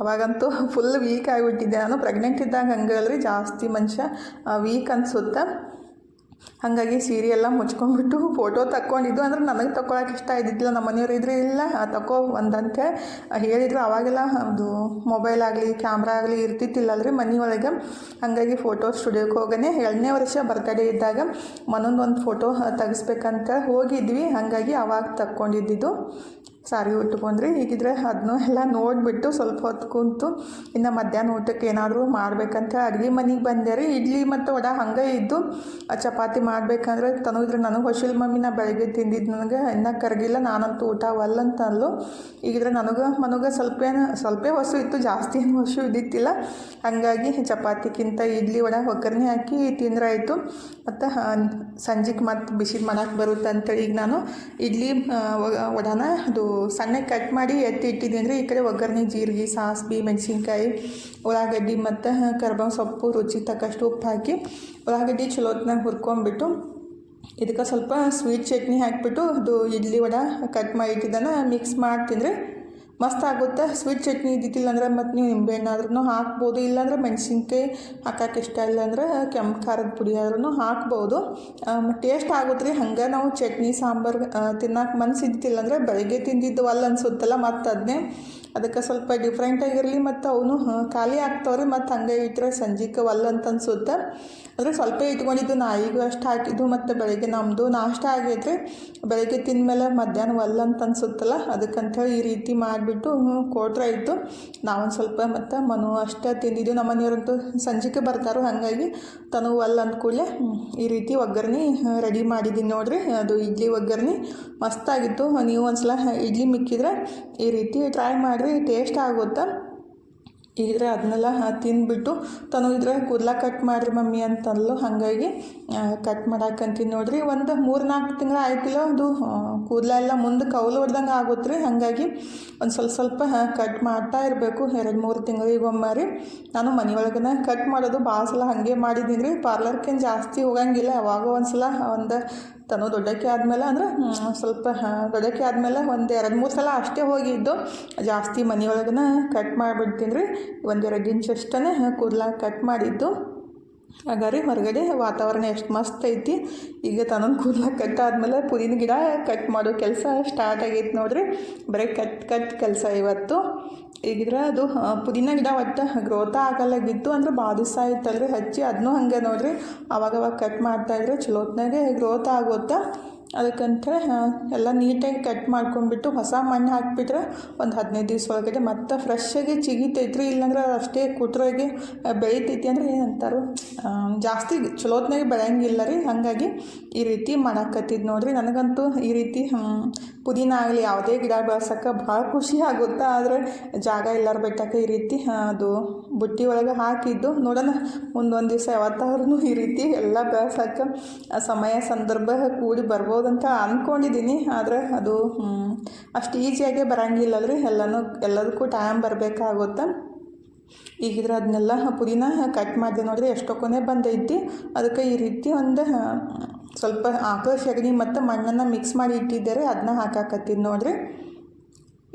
ಅವಾಗಂತೂ ಫುಲ್ ವೀಕ್ ಆಗಿಬಿಟ್ಟಿದ್ದೆ ನಾನು. ಪ್ರೆಗ್ನೆಂಟ್ ಇದ್ದಾಗ ಹಂಗಲ್ರಿ. ಜಾಸ್ತಿ ಮನುಷ್ಯ ವೀಕ್ ಅನಿಸುತ್ತೆ. ಹಾಗಾಗಿ ಸೀರೆ ಎಲ್ಲ ಮುಚ್ಕೊಂಡ್ಬಿಟ್ಟು ಫೋಟೋ ತಕ್ಕೊಂಡಿದ್ದು. ಅಂದ್ರೆ ನನಗೆ ತಗೊಳಕ್ಕೆ ಇಷ್ಟ ಇದ್ದಿದ್ದಿಲ್ಲ. ನಮ್ಮ ಮನೆಯವ್ರು ಇದ್ರೆ ಇಲ್ಲ ತಗೋ ಒಂದಂತೆ ಹೇಳಿದ್ರು, ಅವಾಗೆಲ್ಲ ಅದು ಮೊಬೈಲ್ ಆಗಲಿ ಕ್ಯಾಮ್ರಾ ಆಗಲಿ ಇರ್ತಿತ್ತಿಲ್ಲ ಅಲ್ರಿ ಮನೆಯೊಳಗೆ ಹಾಗಾಗಿ ಫೋಟೋ ಸ್ಟುಡಿಯೋಕ್ಕೆ ಹೋಗನೆ. ಎರಡನೇ ವರ್ಷ ಬರ್ತಡೇ ಇದ್ದಾಗ ಮನೊಂದು ಒಂದು ಫೋಟೋ ತೆಗೆಸ್ಬೇಕಂತ ಹೋಗಿದ್ವಿ. ಹಾಗಾಗಿ ಅವಾಗ ತಕ್ಕೊಂಡಿದ್ದಿದ್ದು. ಸಾರಿ ಉಟ್ಕೊಂಡ್ರಿ. ಹೀಗಿದ್ರೆ ಅದನ್ನು ಎಲ್ಲ ನೋಡಿಬಿಟ್ಟು ಸ್ವಲ್ಪ ಹೊತ್ತು ಕುಂತು, ಇನ್ನು ಮಧ್ಯಾಹ್ನ ಊಟಕ್ಕೆ ಏನಾದರೂ ಮಾಡಬೇಕಂತ ಅಡುಗೆ ಮನೆಗೆ ಬಂದೆ ರೀ. ಇಡ್ಲಿ ಮತ್ತು ವಡ ಹಂಗೆ ಇದ್ದು ಚಪಾತಿ ಚಪಾತಿ ಮಾಡಬೇಕಂದ್ರೆ ತನು ಇದ್ರೆ ನನಗೆ ಹೊಶಿಲ್ ಮಮ್ಮಿ ಬೆಳಗ್ಗೆ ತಿಂದಿದ್ದು ನನಗೆ, ಇನ್ನೂ ಕರಗಿಲ್ಲ, ನಾನಂತೂ ಊಟ ಒಲ್ಲಂತ ಅಲ್ಲು ಈಗಿದ್ರೆ ನನಗೆ, ಮನಗೆ ಸ್ವಲ್ಪ ಏನು ಸ್ವಲ್ಪ ಹೊಸು ಇತ್ತು, ಜಾಸ್ತಿ ಏನು ಹೊಸು ಇದ್ದಿತ್ತಿಲ್ಲ. ಹಾಗಾಗಿ ಚಪಾತಿಗಿಂತ ಇಡ್ಲಿ ವಡ, ಒಗ್ಗರಣೆ ಹಾಕಿ ತಿಂದ್ರೆ ಆಯಿತು ಮತ್ತು ಸಂಜೆಗೆ ಮತ್ತೆ ಬಿಸಿ ಮನಕ್ಕೆ ಬರುತ್ತೆ ಅಂತೇಳಿ ಈಗ ನಾನು ಇಡ್ಲಿ ವಡಾನ ಅದು ಸಣ್ಣ ಕಟ್ ಮಾಡಿ ಎತ್ತಿ ಇಟ್ಟಿದ್ದೀನಿ ಅಂದರೆ ಈ ಕಡೆ ಒಗ್ಗರಣೆ, ಜೀರಿಗೆ ಸಾಸ್ಬಿ ಮೆಣಸಿನ್ಕಾಯಿ, ಉಳ್ಳಾಗಡ್ಡಿ ಮತ್ತು ಕರ್ಬೇವು ಸೊಪ್ಪು ರುಚಿ ತಕ್ಕಷ್ಟು ಉಪ್ಪು ಹಾಕಿ ಉಳ್ಳಾಗಡ್ಡಿ ಚಲೋ ಹೊತ್ನಾಗ ಹುರ್ಕೊಂಬಿಟ್ಟು ಇದಕ್ಕೆ ಸ್ವಲ್ಪ ಸ್ವೀಟ್ ಚಟ್ನಿ ಹಾಕಿಬಿಟ್ಟು ಅದು ಇಡ್ಲಿ ವಡ ಕಟ್ ಮಾಡಿ ಇಟ್ಟಿದ್ದನ್ನು ಮಿಕ್ಸ್ ಮಾಡಿ ಮಸ್ತ್ ಆಗುತ್ತೆ. ಸ್ವೀಟ್ ಚಟ್ನಿ ಇದ್ದಿದ್ದಿಲ್ಲ ಅಂದರೆ ಮತ್ತು ನೀವು ನಿಂಬೆಹಣ್ಣಾದ್ರೂ ಹಾಕ್ಬೋದು. ಇಲ್ಲಾಂದರೆ ಮೆಣಸಿನ್ಕಾಯಿ ಹಾಕಕ್ಕೆ ಇಷ್ಟ ಇಲ್ಲ ಅಂದರೆ ಕೆಂಪು ಖಾರದ ಪುಡಿ ಆದ್ರೂ ಹಾಕ್ಬೋದು. ಟೇಸ್ಟ್ ಆಗುತ್ತೆ ರೀ ಹಂಗೆ ನಾವು ಚಟ್ನಿ, ಸಾಂಬಾರು ತಿನ್ನಕ್ಕೆ ಮನಸ್ಸಿದ್ದಿಲ್ಲ ಅಂದರೆ ಬೆಳಗ್ಗೆ ತಿಂದಿದ್ದು ಅಲ್ಲ ಅನ್ಸುತ್ತಲ್ಲ ಮತ್ತು ಅದನ್ನೇ ಅದಕ್ಕೆ ಸ್ವಲ್ಪ ಡಿಫ್ರೆಂಟಾಗಿರಲಿ ಮತ್ತು ಅವನು ಖಾಲಿ ಆಗ್ತಾವ್ರಿ ಮತ್ತು ಹಂಗೆ ಇಟ್ಟರೆ ಸಂಜೆಗೆ ಒಲ್ಲ ಅಂತ ಅನ್ಸುತ್ತೆ. ಅಂದರೆ ಸ್ವಲ್ಪ ಇಟ್ಕೊಂಡಿದ್ದು ನಾಯಿಗೂ ಅಷ್ಟು ಹಾಕಿದ್ದು ಮತ್ತು ಬೆಳಗ್ಗೆ ನಮ್ಮದು ನಾಷ್ಟ ಆಗೈತ್ರಿ ಬೆಳಗ್ಗೆ ತಿಂದಮೇಲೆ ಮಧ್ಯಾಹ್ನ ಒಲ್ಲ ಅಂತ ಅನ್ಸುತ್ತಲ್ಲ ಅದಕ್ಕಂಥೇಳಿ ಈ ರೀತಿ ಮಾಡಿಬಿಟ್ಟು ಕೊಟ್ರೆ ಇತ್ತು. ನಾವೊಂದು ಸ್ವಲ್ಪ ಮತ್ತು ಮನು ಅಷ್ಟೇ ತಿಂದಿದ್ದು. ನಮ್ಮ ಮನೆಯವರಂತೂ ಸಂಜೆಗೆ ಬರ್ತಾರೋ ಹಾಗಾಗಿ ತನು ಅಲ್ಲ ಅಂದ ಕೂಡಲೇ ಈ ರೀತಿ ಒಗ್ಗರಣೆ ರೆಡಿ ಮಾಡಿದ್ದೀನಿ ನೋಡಿರಿ. ಅದು ಇಡ್ಲಿ ಒಗ್ಗರಣೆ. ಮಸ್ತಾಗಿತ್ತು. ನೀವು ಒಂದು ಸಲ ಇಡ್ಲಿ ಮಿಕ್ಕಿದ್ರೆ ಈ ರೀತಿ ಟ್ರೈ ಮಾಡಿರಿ. ಟೇಸ್ಟ್ ಆಗುತ್ತೆ? ಇದ್ರೆ ಅದನ್ನೆಲ್ಲ ತಿಂದ್ಬಿಟ್ಟು ತನು ಇದ್ರೆ ಕೂದಲ ಕಟ್ ಮಾಡಿರಿ ಮಮ್ಮಿ ಅಂತಂದ್ಲು. ಹಾಗಾಗಿ ಕಟ್ ಮಾಡಾಕಂತೀನಿ ನೋಡ್ರಿ. ಒಂದು ಮೂರು ನಾಲ್ಕು ತಿಂಗಳು ಆಯ್ತಿಲ್ಲ ಅದು. ಕೂದಲ ಎಲ್ಲ ಮುಂದೆ ಕೌಲು ಹೊಡ್ದಂಗೆ ಆಗುತ್ತೆ ರೀ ಹಾಗಾಗಿ ಒಂದು ಸ್ವಲ್ಪ ಸ್ವಲ್ಪ ಕಟ್ ಮಾಡ್ತಾ ಇರಬೇಕು. ಎರಡು ಮೂರು ತಿಂಗಳಿಗೊಮ್ಮೆ ರೀ. ನಾನು ಮನೆಯೊಳಗನ ಕಟ್ ಮಾಡೋದು ಭಾಳ ಸಲ ಹಾಗೆ ಮಾಡಿದ್ದೀನಿ ರೀ. ಪಾರ್ಲರ್ಕೇನು ಜಾಸ್ತಿ ಹೋಗಂಗಿಲ್ಲ. ಯಾವಾಗ ಒಂದು ಸಲ, ಒಂದು ತನು ದೊಡ್ಡಕ್ಕೆ ಆದಮೇಲೆ ಅಂದ್ರೆ ಸ್ವಲ್ಪ ದೊಡ್ಡಕ್ಕೆ ಆದಮೇಲೆ ಒಂದು ಎರಡು ಮೂರು ಸಲ ಅಷ್ಟೇ ಹೋಗಿದ್ದು. ಜಾಸ್ತಿ ಮನೆಯೊಳಗನ ಕಟ್ ಮಾಡಿಬಿಡ್ತೀನಿ ರೀ. ಒಂದೆರಡು ಇಂಚ್ ಅಷ್ಟೇ ಕೂದಲ ಕಟ್ ಮಾಡಿದ್ದು. ಹಾಗಾದ್ರೆ ಹೊರಗಡೆ ವಾತಾವರಣ ಎಷ್ಟು ಮಸ್ತ್ ಐತಿ. ಈಗ ತನ್ನೊಂದು ಕೂದಲ ಕಟ್ ಆದಮೇಲೆ ಪುದೀನ ಗಿಡ ಕಟ್ ಮಾಡೋ ಕೆಲಸ ಸ್ಟಾರ್ಟ್ ಆಗೈತೆ ನೋಡ್ರಿ. ಬರೀ ಕಟ್ ಕಟ್ ಕೆಲಸ ಇವತ್ತು. ಈಗಿದ್ರೆ ಅದು ಪುದೀನ ಗಿಡ ಒಟ್ಟು ಗ್ರೋತ ಆಗಲ್ಲಾಗಿತ್ತು ಅಂದ್ರೆ ಭಾಳ ದಿವಸ ಹಚ್ಚಿ ಅದನ್ನೂ ಹಂಗೆ ನೋಡ್ರಿ. ಅವಾಗವಾಗ ಕಟ್ ಮಾಡ್ತಾಯಿದ್ರೆ ಚಲೋತ್ನಾಗೆ ಗ್ರೋತ್ ಆಗುತ್ತೆ. ಅದಕ್ಕಂತೇಳಿ ಎಲ್ಲ ನೀಟಾಗಿ ಕಟ್ ಮಾಡ್ಕೊಂಡ್ಬಿಟ್ಟು ಹೊಸ ಮಣ್ಣು ಹಾಕಿಬಿಟ್ರೆ ಒಂದು ಹದಿನೈದು ದಿವ್ಸ ಒಳಗಡೆ ಮತ್ತೆ ಫ್ರೆಶ್ಶಾಗಿ ಚಿಗಿತೈತ್ರಿ, ಇಲ್ಲಾಂದ್ರೆ ಅಷ್ಟೇ ಕುಟ್ರಾಗಿ ಬೆಳೀತೈತಿ ಅಂದ್ರೆ ಏನಂತಾರು ಜಾಸ್ತಿ ಚಲೋತ್ನಾಗೆ ಬೆಳೆಯಂಗಿಲ್ಲ ರೀ. ಹಾಗಾಗಿ ಈ ರೀತಿ ಮಾಡಾಕತ್ತಿದ್ದು ನೋಡ್ರಿ. ನನಗಂತೂ ಈ ರೀತಿ ಪುದೀನ ಆಗಲಿ, ಯಾವುದೇ ಗಿಡ ಬೆಳ್ಸೋಕ್ಕೆ ಭಾಳ ಖುಷಿ ಆಗುತ್ತೆ, ಆದರೆ ಜಾಗ ಎಲ್ಲರ ಬೆಟ್ಟಕ್ಕೆ ಈ ರೀತಿ ಅದು ಬುಟ್ಟಿ ಒಳಗೆ ಹಾಕಿದ್ದು ನೋಡೋಣ, ಮುಂದೊಂದು ದಿವಸ ಯಾವತ್ತಾದ್ರೂ ಈ ರೀತಿ ಎಲ್ಲ ಬೆಳ್ಸೋಕ್ಕೆ ಸಮಯ, ಸಂದರ್ಭ ಕೂಡಿ ಬರ್ಬೋದಂತ ಅಂದ್ಕೊಂಡಿದ್ದೀನಿ ಆದರೆ ಅದು ಅಷ್ಟು ಈಸಿಯಾಗೆ ಬರೋಂಗಿಲ್ಲ ರೀ ಎಲ್ಲನೂ, ಎಲ್ಲದಕ್ಕೂ ಟೈಮ್ ಬರಬೇಕಾಗುತ್ತೆ. ಈಗಿದ್ರೆ ಅದನ್ನೆಲ್ಲ ಪುದೀನ ಕಟ್ ಮಾಡಿದೆ ನೋಡ್ರಿ ಎಷ್ಟೊಕೊನೆ ಬಂದೈತಿ ಅದಕ್ಕೆ ಈ ರೀತಿ ಒಂದು ಸ್ವಲ್ಪ ಆಕಳ ಸಗಣಿ ಮತ್ತು ಮಣ್ಣನ್ನು ಮಿಕ್ಸ್ ಮಾಡಿ ಇಟ್ಟಿದ್ದಾರೆ ಅದನ್ನ ಹಾಕಾಕತ್ತೀನಿ ನೋಡ್ರಿ.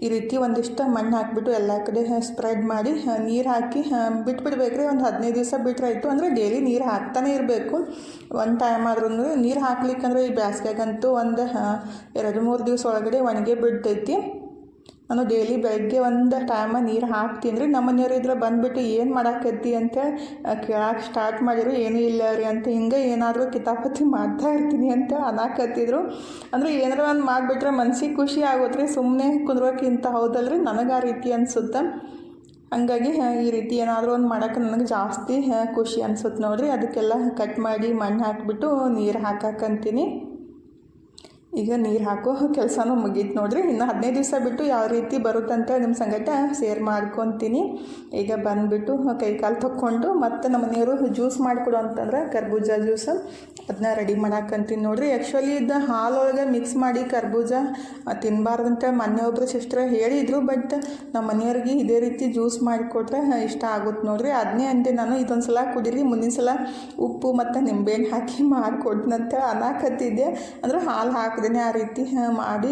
ಈ ರೀತಿ ಒಂದಿಷ್ಟು ಮಣ್ಣು ಹಾಕಿಬಿಟ್ಟು ಎಲ್ಲ ಕಡೆ ಸ್ಪ್ರೆಡ್ ಮಾಡಿ ನೀರು ಹಾಕಿ ಬಿಟ್ಬಿಡ್ಬೇಕ್ರಿ. ಒಂದು ಹದಿನೈದು ದಿವಸ ಬಿಟ್ರೆ ಆಯಿತು ಅಂದರೆ ಡೈಲಿ ನೀರು ಹಾಕ್ತಾನೆ ಇರಬೇಕು. ಒಂದು ಟೈಮ್ ಆದ್ರೂ ನೀರು ಹಾಕ್ಲಿಕ್ಕಂದ್ರೆ ಈ ಬ್ಯಾಸ್ಗ್ಯಾಗಂತೂ ಒಂದು ಎರಡು ಮೂರು ದಿವಸ ಒಳಗಡೆ ಒಣಗಿ ಬಿಡ್ತೈತಿ. ನಾನು ಡೈಲಿ ಬೆಳಗ್ಗೆ ಒಂದು ಟೈಮ ನೀರು ಹಾಕ್ತೀನಿ ರೀ ನಮ್ಮ ಮನೆಯವ್ರು ಇದ್ರೆ ಬಂದುಬಿಟ್ಟು ಏನು ಮಾಡಾಕತ್ತಿ ಅಂತ ಕೇಳಕ್ಕೆ ಸ್ಟಾರ್ಟ್ ಮಾಡಿದ್ರು, ಏನೂ ಇಲ್ಲ ರೀ ಅಂತ ಹಿಂಗೆ ಏನಾದರೂ ಕಿತಾಪತಿ ಮಾಡ್ತಾ ಇರ್ತೀನಿ ಅಂತ ಅನಾಕತ್ತಿದ್ರು. ಅಂದರೆ ಏನಾರ ಒಂದು ಮಾಡಿಬಿಟ್ರೆ ಮನ್ಸಿಗೆ ಖುಷಿ ಆಗುತ್ತೆ ಸುಮ್ಮನೆ ಕುಂದ್ರೋಕ್ಕಿಂತ ರೀ ನನಗೆ ಆ ರೀತಿ ಅನಿಸುತ್ತೆ. ಹಂಗಾಗಿ ಈ ರೀತಿ ಏನಾದರೂ ಒಂದು ಮಾಡೋಕೆ ನನಗೆ ಜಾಸ್ತಿ ಖುಷಿ ಅನ್ಸುತ್ತೆ ನೋಡಿರಿ. ಅದಕ್ಕೆಲ್ಲ ಕಟ್ ಮಾಡಿ ಮಣ್ಣು ಹಾಕಿಬಿಟ್ಟು ನೀರು ಹಾಕಕ್ಕಂತೀನಿ ಈಗ ನೀರು ಹಾಕೋ ಕೆಲಸನೂ ಮುಗೀತು ನೋಡಿರಿ. ಇನ್ನು ಹದಿನೈದು ದಿವಸ ಬಿಟ್ಟು ಯಾವ ರೀತಿ ಬರುತ್ತಂತ ನಿಮ್ಮ ಸಂಗಟ ಸೇರ್ ಮಾಡ್ಕೊತೀನಿ. ಈಗ ಬಂದುಬಿಟ್ಟು ಕೈ ಕಾಲು ತೊಕ್ಕೊಂಡು ಮತ್ತು ನಮ್ಮ ಮನೆಯವರು ಜ್ಯೂಸ್ ಮಾಡಿಕೊಡು ಅಂತಂದ್ರೆ ಕರ್ಬೂಜ ಜ್ಯೂಸ್ ಅದನ್ನ ರೆಡಿ ಮಾಡಾಕಂತೀನಿ ನೋಡಿರಿ. ಆ್ಯಕ್ಚುಲಿ ಇದು ಹಾಲೊಳಗೆ ಮಿಕ್ಸ್ ಮಾಡಿ ಕರ್ಬೂಜ ತಿನ್ನಬಾರ್ದಂತ ಮೊನ್ನೆ ಒಬ್ಬರು ಸಿಸ್ಟರ್ ಹೇಳಿದರು ಬಟ್ ನಮ್ಮ ಮನೆಯವ್ರಿಗೆ ಇದೇ ರೀತಿ ಜ್ಯೂಸ್ ಮಾಡಿಕೊಟ್ರೆ ಇಷ್ಟ ಆಗುತ್ತೆ ನೋಡಿರಿ. ಅದನ್ನೇ ಅಂದೆ ನಾನು ಇದೊಂದು ಸಲ ಕುಡೀರಿ ಮುಂದಿನ ಸಲ ಉಪ್ಪು ಮತ್ತು ನಿಂಬೆಹಣ್ಣು ಹಾಕಿ ಮಾಡಿಕೊಡ್ನಂತ ಅನಾಕತ್ತಿದ್ದೆ. ಅಂದ್ರೆ ಹಾಲು ಹಾಕ್ದೇನೆ ಆ ರೀತಿ ಮಾಡಿ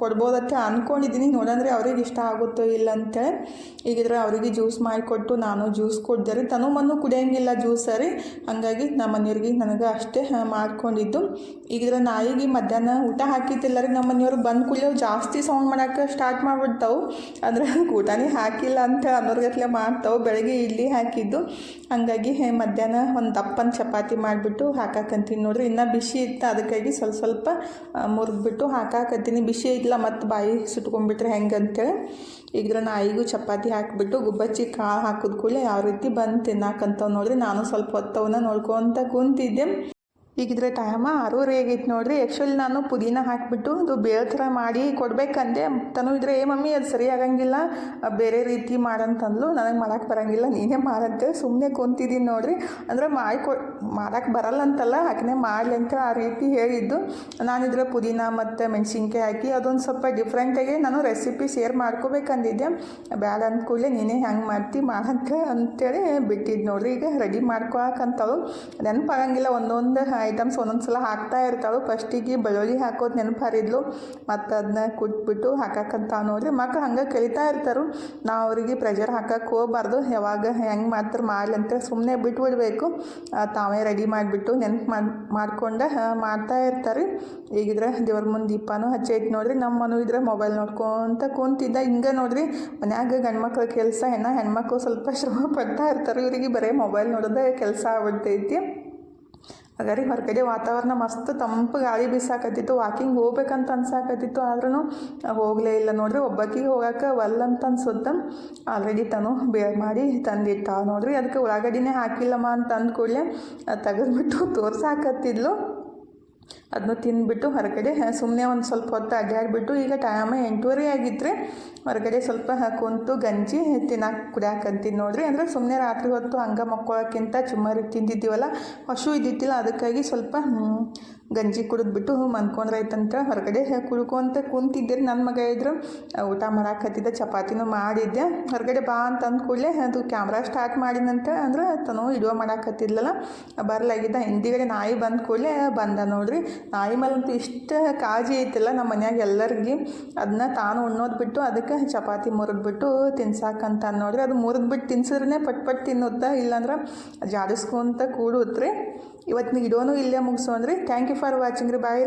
ಕೊಡ್ಬೋದಕ್ಕೆ ಅಂದ್ಕೊಂಡಿದ್ದೀನಿ ನೋಡಂದರೆ ಅವ್ರಿಗೆ ಇಷ್ಟ ಆಗುತ್ತೋ ಇಲ್ಲ ಅಂತೇಳಿ. ಈಗಿದ್ರೆ ಅವರಿಗೆ ಜ್ಯೂಸ್ ಮಾಡಿಕೊಟ್ಟು ನಾನು ಜ್ಯೂಸ್ ಕೊಡ್ದೆ ರೀ ತನು ಮನ್ನು ಕುಡಿಯೋಂಗಿಲ್ಲ ಜ್ಯೂಸ ರೀ ಹಾಗಾಗಿ ನಮ್ಮ ಮನೆಯವ್ರಿಗೆ ನನಗೆ ಅಷ್ಟೇ ಮಾಡ್ಕೊಂಡಿದ್ದು. ಈಗಿದ್ರೆ ನಾಯಿಗೆ ಮಧ್ಯಾಹ್ನ ಊಟ ಹಾಕಿದ್ದಿಲ್ಲ ರೀ ನಮ್ಮ ಮನೆಯವ್ರು ಬಂದ ಕೂಡಲೇ ಜಾಸ್ತಿ ಸೌಂಡ್ ಮಾಡೋಕ್ಕೆ ಸ್ಟಾರ್ಟ್ ಮಾಡಿಬಿಡ್ತಾವೆ. ಅಂದರೆ ಊಟನೇ ಹಾಕಿಲ್ಲ ಅಂತ ಅನ್ನೋರ್ಗತ್ಲೆ ಮಾಡ್ತಾವೆ. ಬೆಳಗ್ಗೆ ಇಡ್ಲಿ ಹಾಕಿದ್ದು. ಹಾಗಾಗಿ ಮಧ್ಯಾಹ್ನ ಒಂದು ದಪ್ಪನ ಚಪಾತಿ ಮಾಡಿಬಿಟ್ಟು ಹಾಕಕ್ಕಂತೀನಿ ನೋಡ್ರಿ. ಇನ್ನೂ ಬಿಸಿ ಇತ್ತು, ಅದಕ್ಕಾಗಿ ಸ್ವಲ್ಪ ಸ್ವಲ್ಪ ಮುರಿದ್ಬಿಟ್ಟು ಹಾಕಾಕತ್ತೀನಿ. ಬಿಸಿ ಇಲ್ಲ ಮತ್ತು ಬಾಯಿ ಸುಟ್ಕೊಂಡ್ಬಿಟ್ರೆ ಹೆಂಗೆ ಅಂತೇಳಿ ಈಗಿದ್ರೆ ನಾಯಿಗೂ ಚಪಾತಿ ಹಾಕಿಬಿಟ್ಟು ಗುಬ್ಬಚ್ಚಿ ಕಾಳು ಹಾಕಿದ ಕೂಡಲೇ ಯಾವ ರೀತಿ ಬಂದು ತಿನ್ನಾಕಂತವ್ ನೋಡಿರಿ. ನಾನು ಸ್ವಲ್ಪ ಹೊತ್ತವನ್ನ ನೋಡ್ಕೊತ ಕುಂತಿದ್ದೆ. ಈಗಿದ್ರೆ ಟೈಮ ಆರೂರು ಹೇಗಿತ್ತು ನೋಡ್ರಿ. ಆ್ಯಕ್ಚುಲಿ ನಾನು ಪುದೀನ ಹಾಕಿಬಿಟ್ಟು ಅದು ಬೇಳೆ ಥರ ಮಾಡಿ ಕೊಡ್ಬೇಕಂದೆ. ತನು ಇದ್ರೆ, ಏ ಮಮ್ಮಿ, ಅದು ಸರಿ ಆಗಂಗಿಲ್ಲ. ಬೇರೆ ರೀತಿ ಮಾಡಂತಂದ್ಲು. ನನಗೆ ಮಾಡಕ್ಕೆ ಬರಂಗಿಲ್ಲ. ನೀನೇ ಮಾಡಂತೆ. ಸುಮ್ಮನೆ ಕುಂತಿದ್ದೀನಿ ನೋಡ್ರಿ. ಅಂದ್ರೆ ಮಾಡಿಕೊ ಮಾಡಕ್ಕೆ ಬರಲ್ಲ ಅಂತಲ್ಲ ಮಾಡಲಿ ಅಂತ ಆ ರೀತಿ ಹೇಳಿದ್ದು. ನಾನಿದ್ರೆ ಪುದೀನ ಮತ್ತು ಮೆಣಸಿನ್ಕಾಯಿ ಹಾಕಿ ಅದೊಂದು ಸ್ವಲ್ಪ ಡಿಫ್ರೆಂಟಾಗಿ ನಾನು ರೆಸಿಪಿ ಶೇರ್ ಮಾಡ್ಕೋಬೇಕಂದಿದ್ದೆ. ಬೇಡ ಅಂದ ಕೂಡಲೇ ನೀನೇ ಹೆಂಗೆ ಮಾಡ್ತಿ, ಮಾಡಂತ ಅಂತೇಳಿ ಬಿಟ್ಟಿದ್ದು ನೋಡ್ರಿ. ಈಗ ರೆಡಿ ಮಾಡ್ಕೊಳಕಂತಳು. ನೆನಪಾಗಂಗಿಲ್ಲ ಒಂದೊಂದು ಐಟಮ್ಸ್ ಒಂದೊಂದು ಸಲ ಹಾಕ್ತಾ ಇರ್ತಾಳು. ಫಸ್ಟಿಗೆ ಬೆಳ್ಳುಳ್ಳಿ ಹಾಕೋದು ನೆನಪು ಹರಿದ್ಲು ಮತ್ತು ಅದನ್ನ ಕುಟ್ಬಿಟ್ಟು ಹಾಕಕ್ಕಂತ ನೋಡ್ರಿ. ಮಕ್ಳು ಹಂಗೆ ಕಲಿತಾ ಇರ್ತಾರೆ. ನಾವು ಅವರಿಗೆ ಪ್ರೆಷರ್ ಹಾಕಕ್ಕೆ ಹೋಗಬಾರ್ದು. ಯಾವಾಗ ಹೆಂಗೆ ಮಾಡ್ತಾರೆ ಮಾಡಲಿ ಅಂತ ಸುಮ್ಮನೆ ಬಿಟ್ಬಿಡ್ಬೇಕು. ತಾವೇ ರೆಡಿ ಮಾಡಿಬಿಟ್ಟು ನೆನಪು ಮಾಡಿ, ಮಾಡ್ಕೊಂಡು ಮಾಡ್ತಾ ಇರ್ತಾರೆ. ಈಗಿದ್ರೆ ದೇವ್ರ ಮುಂದೆ ದೀಪನೂ ಹಚ್ಚೈತೆ ನೋಡ್ರಿ. ನಮ್ಮ ಮನು ಇದ್ರೆ ಮೊಬೈಲ್ ನೋಡ್ಕೊಂತ ಕುಂತಿದ್ದ. ಹಿಂಗೆ ನೋಡ್ರಿ, ಮನ್ಯಾಗ ಗಂಡ್ಮಕ್ಳ ಕೆಲಸ ಏನ ಹೆಣ್ಮಕ್ಳು ಸ್ವಲ್ಪ ಶ್ರಮ ಪಡ್ತಾ ಇರ್ತಾರೆ. ಇವರಿಗೆ ಬರೀ ಮೊಬೈಲ್ ನೋಡೋದೇ ಕೆಲಸ ಆಗ್ಬಿಡ್ತೈತಿ. ಹಾಗಾದ್ರೆ ಹೊರಗಡೆ ವಾತಾವರಣ ಮಸ್ತ್ ತಂಪು ಗಾಳಿ ಬೀಸಾಕತ್ತಿತ್ತು ವಾಕಿಂಗ್ ಹೋಗ್ಬೇಕಂತ ಅನ್ಸಾಕತ್ತಿತ್ತು ಆದ್ರೂ ಹೋಗಲೇ ಇಲ್ಲ ನೋಡ್ರಿ ಒಬ್ಬಕ್ಕಿಗೆ ಒಲ್ಲ ಅಂತ ಅನ್ಸುತ್ತೆ. ಆಲ್ರೆಡಿ ತಾನು ಬೇರ್ ಮಾಡಿ ತಂದಿಟ್ಟ ನೋಡ್ರಿ, ಅದಕ್ಕೆ ಉಳ್ಳಾಗಡ್ಡಿನೇ ಹಾಕಿಲ್ಲಮ್ಮ ಅಂತ ಅಂದ ಕೂಡಲೇ ತೆಗೆದ್ಬಿಟ್ಟು ತೋರ್ಸಾಕತ್ತಿದ್ಲು. ಅದನ್ನು ತಿಂದುಬಿಟ್ಟು ಹೊರಗಡೆ ಸುಮ್ಮನೆ ಒಂದು ಸ್ವಲ್ಪ ಹೊತ್ತು ಅಡ್ಡಾಡಿಬಿಟ್ಟು ಈಗ ಟೈಮ ಎಂಟೂವರೆ ಆಗಿದ್ರೆ ಹೊರಗಡೆ ಸ್ವಲ್ಪ ಕುಂತು ಗಂಜಿ ತಿನ್ನಕ್ಕೆ ಕುಡಿಯಾಕಂತೀನಿ ನೋಡ್ರಿ. ಅಂದರೆ ಸುಮ್ಮನೆ ರಾತ್ರಿ ಹೊತ್ತು ಹಂಗೆ ಮಕ್ಕೋಕ್ಕಿಂತ ಚುಮ್ಮರಿ ತಿಂದಿದ್ದೀವಲ್ಲ, ಹಸು ಇದ್ದಿದ್ದಿಲ್ಲ, ಅದಕ್ಕಾಗಿ ಸ್ವಲ್ಪ ಗಂಜಿ ಕುಡಿದ್ಬಿಟ್ಟು ಆಯ್ತಂತ ಹೊರಗಡೆ ಕುಡ್ಕೊಂತ ಕುಂತಿದ್ದೆ. ನನ್ನ ಮಗ ಇದ್ರು ಊಟ ಮಾಡಾಕತ್ತಿದ್ದೆ ಚಪಾತಿನೂ ಮಾಡಿದ್ದೆ. ಹೊರಗಡೆ ಬಾ ಅಂತ ಅಂದ ಕೂಡಲೇ ಅದು ಕ್ಯಾಮ್ರಾ ಸ್ಟಾರ್ಟ್ ಮಾಡಿದಂತೆ ಅಂದ್ರೆ ತನು ಇಡುವ ಮಾಡಾಕತ್ತಿದ್ಲಲ್ಲ ಬರಲಾಗಿದ್ದ. ಹಿಂದಿಗಡೆ ನಾಯಿ ಬಂದ ಕೂಡಲೇ ಬಂದ ನೋಡ್ರಿ. ನಾಯಿ ಮೇಲಂತೂ ಇಷ್ಟು ಕಾಳಜಿ ಐತಿಲ್ಲ ನಮ್ಮ ಮನ್ಯಾಗ ಎಲ್ಲರಿಗೆ. ಅದನ್ನ ತಾನು ಉಣ್ಣೋದು ಬಿಟ್ಟು ಅದಕ್ಕೆ ಚಪಾತಿ ಮುರಿದ್ಬಿಟ್ಟು ತಿನ್ಸಾಕಂತ ನೋಡ್ರಿ ಅದು ಮುರಿದ್ಬಿಟ್ಟು ತಿನ್ಸಿದ್ರೆ ಪಟ್ ಪಟ್ ತಿನ್ನುತ್ತಾ ಇಲ್ಲಾಂದ್ರೆ ಜಾಡಿಸ್ಕೊಂತ ಕೂಡುತ್ತೆ ರೀ ಇವತ್ತಿನ ಇಡೋನು ಇಲ್ಲೇ ಮುಗಿಸೋನ್ರಿ ಥ್ಯಾಂಕ್ ಯು ಫಾರ್ ವಾಚಿಂಗ್ ರೀ. ಬಾಯ್ ರೀ.